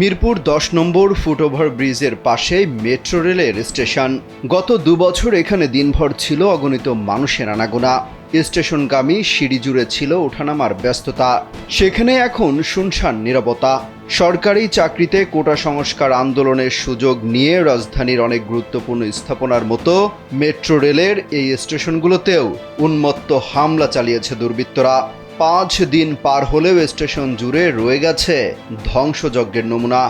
মিরপুর দশ নম্বর ফুটওভার ব্রিজের পাশে মেট্রো রেলের স্টেশন। গত দুবছর এখানে দিনভর ছিল অগণিত মানুষের আনাগোনা। স্টেশনগামী সিঁড়ি জুড়ে ছিল ওঠানামার ব্যস্ততা। সেখানে এখন শুনশান নিরবতা। সরকারি চাকরিতে কোটা সংস্কার আন্দোলনের সুযোগ নিয়ে রাজধানীর অনেক গুরুত্বপূর্ণ স্থাপনার মতো মেট্রো রেলের এই স্টেশনগুলোতেও উন্মত্ত হামলা চালিয়েছে দুর্বৃত্তরা। পাঁচ দিন পার হলেও স্টেশন জুড়ে রয়ে গেছে ধ্বংসযজ্ঞের নমুনা।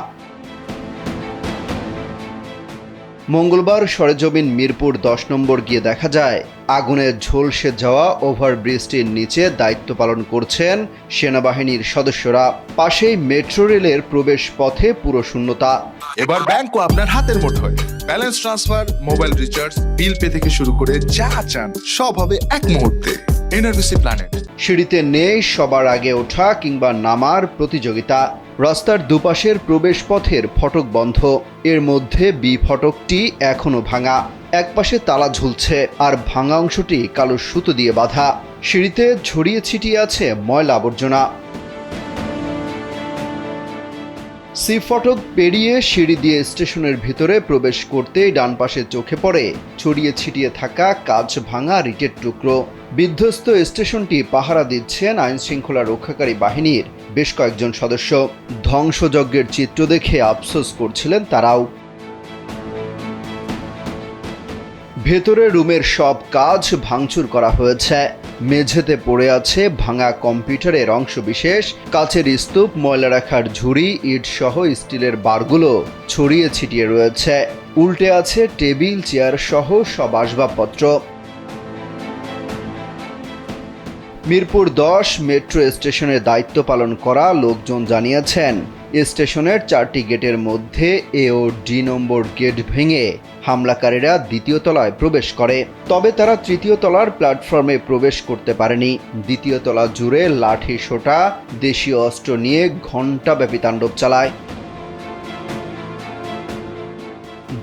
মঙ্গলবার সরেজমিন মিরপুর দশ নম্বর গিয়ে দেখা যায় আগুনে ঝলসে যাওয়া ওভারব্রিজটির নিচে দায়িত্ব পালন করছেন সেনাবাহিনীর সদস্যরা। পাশেই মেট্রো রেলের প্রবেশ পথে পুরো শূন্যতা। এবার ব্যাংকও আপনার হাতের মুঠোয়। Balance transfer mobile recharge bill pay থেকে শুরু করে যা চান সব হবে এক মুহূর্তে। NRBC planet. সিঁড়িতে নেই সবার আগে ওঠা কিংবা নামার প্রতিযোগিতা। রাস্তার দুপাশের প্রবেশ পথের ফটক বন্ধ। এর মধ্যে বি ফটকটি এখনও ভাঙা। একপাশে তালা ঝুলছে আর ভাঙা অংশটি কালো সুতো দিয়ে বাঁধা। সিঁড়িতে ছড়িয়ে ছিটিয়ে আছে ময়লা আবর্জনা। সি ফটক পেরিয়ে সিঁড়ি দিয়ে স্টেশনের ভিতরে প্রবেশ করতেই ডান পাশে চোখে পড়ে ছড়িয়ে ছিটিয়ে থাকা কাজ ভাঙা রিটের টুকরো। বিধ্বস্ত স্টেশনটি পাহারা দিচ্ছেন আইন শৃঙ্খলা রক্ষাকারী বাহিনীর। বেশ কয়েকজন সদস্য ধ্বংসযজ্ঞের চিত্র দেখে আফসোস করছিলেন তারাও। ভেতরে রুমের সব কাজ ভাঙচুর করা হয়েছে। মেঝেতে পড়ে আছে ভাঙা কম্পিউটারের অংশ বিশেষ কাচের স্তূপ ময়লা রাখার ঝুড়ি, ইট সহ স্টিলের বারগুলো ছড়িয়ে ছিটিয়ে রয়েছে। উল্টে আছে টেবিল, চেয়ার সহ সব আসবাবপত্র। মিরপুর দশ মেট্রো স্টেশনের দায়িত্ব পালন করা লোকজন জানিয়েছেন স্টেশনের চারটি গেটের মধ্যে এ ও ডি নম্বর গেট ভেঙে হামলাকারীরা দ্বিতীয় তলায় প্রবেশ করে। তবে তারা তৃতীয় তলার প্ল্যাটফর্মে প্রবেশ করতে পারেনি। দ্বিতীয় তলা জুড়ে লাঠি সোটা দেশীয় অস্ত্র নিয়ে ঘণ্টাব্যাপী তাণ্ডব চালায়।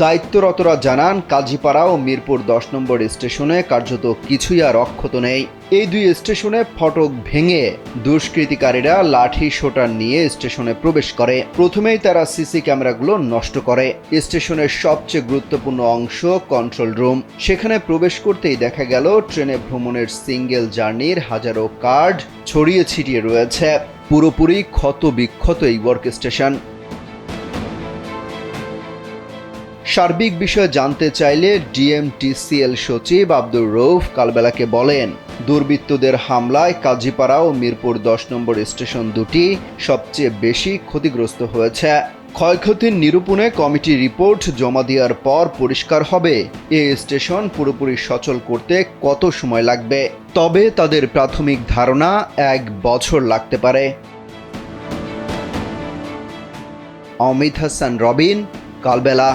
দায়িত্বরতরা জানান, কাজীপাড়া ও মিরপুর দশ নম্বর স্টেশনে কার্যত কিছুই আর অক্ষত নেই। এই দুই স্টেশনে ফটক ভেঙে দুষ্কৃতিকারীরা লাঠি শোটার নিয়ে স্টেশনে প্রবেশ করে। প্রথমেই তারা সিসি ক্যামেরাগুলো নষ্ট করে। স্টেশনের সবচেয়ে গুরুত্বপূর্ণ অংশ কন্ট্রোল রুম। সেখানে প্রবেশ করতেই দেখা গেল, ট্রেনে ভ্রমণের সিঙ্গেল জার্নির হাজারো কার্ড ছড়িয়ে ছিটিয়ে রয়েছে। পুরোপুরি ক্ষত বিক্ষত এই ওয়ার্ক স্টেশন। সার্বিক বিষয়ে জানতে চাইলে ডিএমটিসিএল সচিব আব্দুর রৌফ কালবেলাকে বলেন, দুর্বৃত্তদের হামলায় কাজীপাড়া ও মিরপুর দশ নম্বর স্টেশন দুটি সবচেয়ে বেশি ক্ষতিগ্রস্ত হয়েছে। ক্ষয়ক্ষতির নিরূপণে কমিটি রিপোর্ট জমা দেওয়ার পর পরিষ্কার হবে এ স্টেশন পুরোপুরি সচল করতে কত সময় লাগবে। তবে তাদের প্রাথমিক ধারণা এক বছর লাগতে পারে। অমিত হাসান, রবিন, কালবেলা।